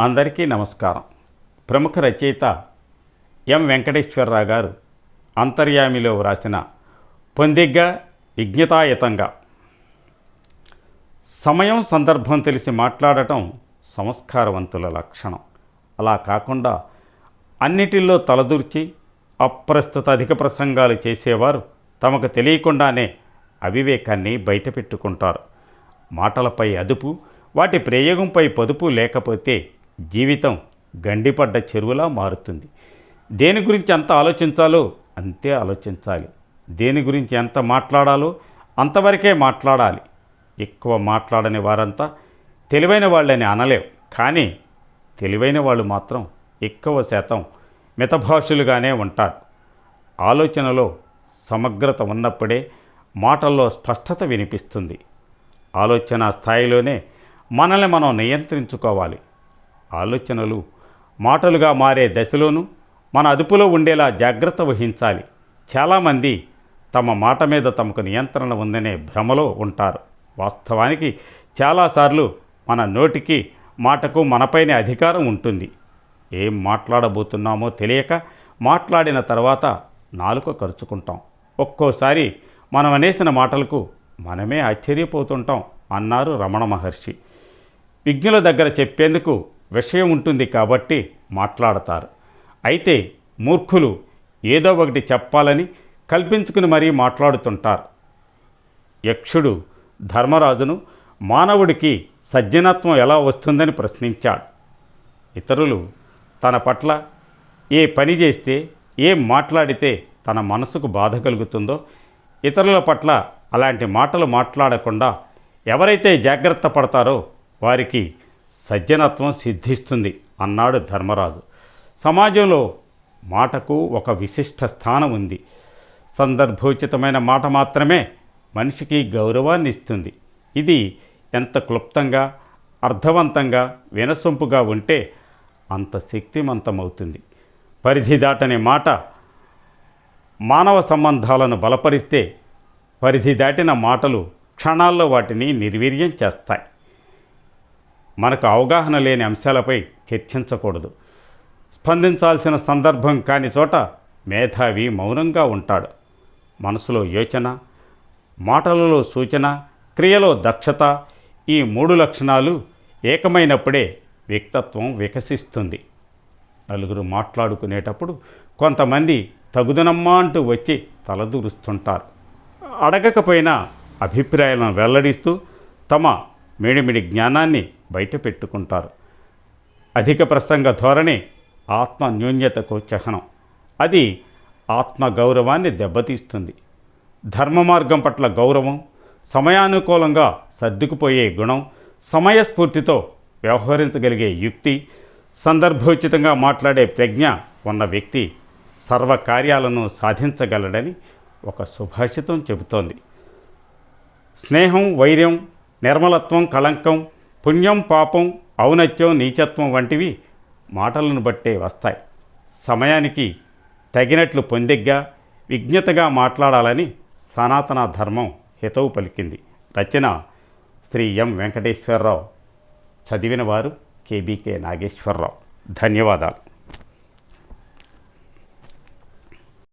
అందరికీ నమస్కారం. ప్రముఖ రచయిత ఎం. వెంకటేశ్వరరావు గారు అంతర్యామిలో వ్రాసిన పొందిగ్గా విజ్ఞతాయుతంగా. సమయం సందర్భం తెలిసి మాట్లాడటం సంస్కారవంతుల లక్షణం. అలా కాకుండా అన్నిటిల్లో తలదూర్చి అప్రస్తుత అధిక ప్రసంగాలు చేసేవారు తమకు తెలియకుండానే అవివేకాన్ని బయటపెట్టుకుంటారు. మాటలపై అదుపు వాటి ప్రయోగంపై పొదుపు లేకపోతే జీవితం గండిపడ్డ చెరువులా మారుతుంది. దేని గురించి ఎంత ఆలోచించాలో అంతే ఆలోచించాలి. దేని గురించి ఎంత మాట్లాడాలో అంతవరకే మాట్లాడాలి. ఎక్కువ మాట్లాడని వారంతా తెలివైన వాళ్ళని అనలేం. కానీ తెలివైన వాళ్ళు మాత్రం ఎక్కువ శాతం మితభాషులుగానే ఉంటారు. ఆలోచనలో సమగ్రత ఉన్నప్పుడే మాటల్లో స్పష్టత వినిపిస్తుంది. ఆలోచన స్థాయిలోనే మనల్ని మనం నియంత్రించుకోవాలి. ఆలోచనలు మాటలుగా మారే దశలోనూ మన అదుపులో ఉండేలా జాగ్రత్త వహించాలి. చాలామంది తమ మాట మీద తమకు నియంత్రణ ఉందనే భ్రమలో ఉంటారు. వాస్తవానికి చాలాసార్లు మన నోటికి మాటకు మనపైనే అధికారం ఉంటుంది. ఏం మాట్లాడబోతున్నామో తెలియక మాట్లాడిన తర్వాత నాలుక ఖర్చుకుంటాం ఒక్కోసారి మనం అనేసిన మాటలకు మనమే ఆశ్చర్యపోతుంటాం అన్నారు రమణ మహర్షి. విజ్ఞుల దగ్గర చెప్పేందుకు విషయం ఉంటుంది కాబట్టి మాట్లాడతారు. అయితే మూర్ఖులు ఏదో ఒకటి చెప్పాలని కల్పించుకుని మరీ మాట్లాడుతుంటారు. యక్షుడు ధర్మరాజును మానవుడికి సజ్జనత్వం ఎలా వస్తుందని ప్రశ్నించాడు. ఇతరులు తన పట్ల ఏ పని చేస్తే ఏం మాట్లాడితే తన మనసుకు బాధ కలుగుతుందో ఇతరుల పట్ల అలాంటి మాటలు మాట్లాడకుండా ఎవరైతే జాగ్రత్త పడతారో వారికి సజ్జనత్వం సిద్ధిస్తుంది అన్నాడు ధర్మరాజు. సమాజంలో మాటకు ఒక విశిష్ట స్థానం ఉంది. సందర్భోచితమైన మాట మాత్రమే మనిషికి గౌరవాన్ని ఇస్తుంది ఇది ఎంత క్లుప్తంగా అర్థవంతంగా వినసొంపుగా ఉంటే అంత శక్తిమంతమవుతుంది. పరిధి దాటని మాట మానవ సంబంధాలను బలపరిస్తే పరిధి దాటిన మాటలు క్షణాల్లో వాటిని నిర్వీర్యం చేస్తాయి. మనకు అవగాహన లేని అంశాలపై చర్చించకూడదు. స్పందించాల్సిన సందర్భం కాని చోట మేధావి మౌనంగా ఉంటాడు. మనసులో యోచన మాటలలో సూచన క్రియలో దక్షత ఈ మూడు లక్షణాలు ఏకమైనప్పుడే వ్యక్తత్వం వికసిస్తుంది. నలుగురు మాట్లాడుకునేటప్పుడు కొంతమంది తగుదనమ్మా అంటూ వచ్చి తలదూరుస్తుంటారు. అడగకపోయినా అభిప్రాయాలను వెల్లడిస్తూ తమ మిడిమిడి జ్ఞానాన్ని బయట పెట్టుకుంటారు అధిక ప్రసంగ ధోరణి ఆత్మ న్యూన్యతకు చిహ్నం. అది ఆత్మ గౌరవాన్ని దెబ్బతీస్తుంది. ధర్మ మార్గం పట్ల గౌరవం సమయానుకూలంగా సర్దుకుపోయే గుణం సమయస్ఫూర్తితో వ్యవహరించగలిగే యుక్తి సందర్భోచితంగా మాట్లాడే ప్రజ్ఞ ఉన్న వ్యక్తి సర్వకార్యాలను సాధించగలడని ఒక సుభాషితం చెబుతోంది. స్నేహం వైర్యం నిర్మలత్వం కళంకం పుణ్యం పాపం ఔనత్యం నీచత్వం వంటివి మాటలను బట్టే వస్తాయి. సమయానికి తగినట్లు పొందిగ్గా విజ్ఞతగా మాట్లాడాలని సనాతన ధర్మం హితవు పలికింది. రచన శ్రీ ఎం వెంకటేశ్వరరావు. చదివిన వారు కేబీకే నాగేశ్వరరావు. ధన్యవాదాలు.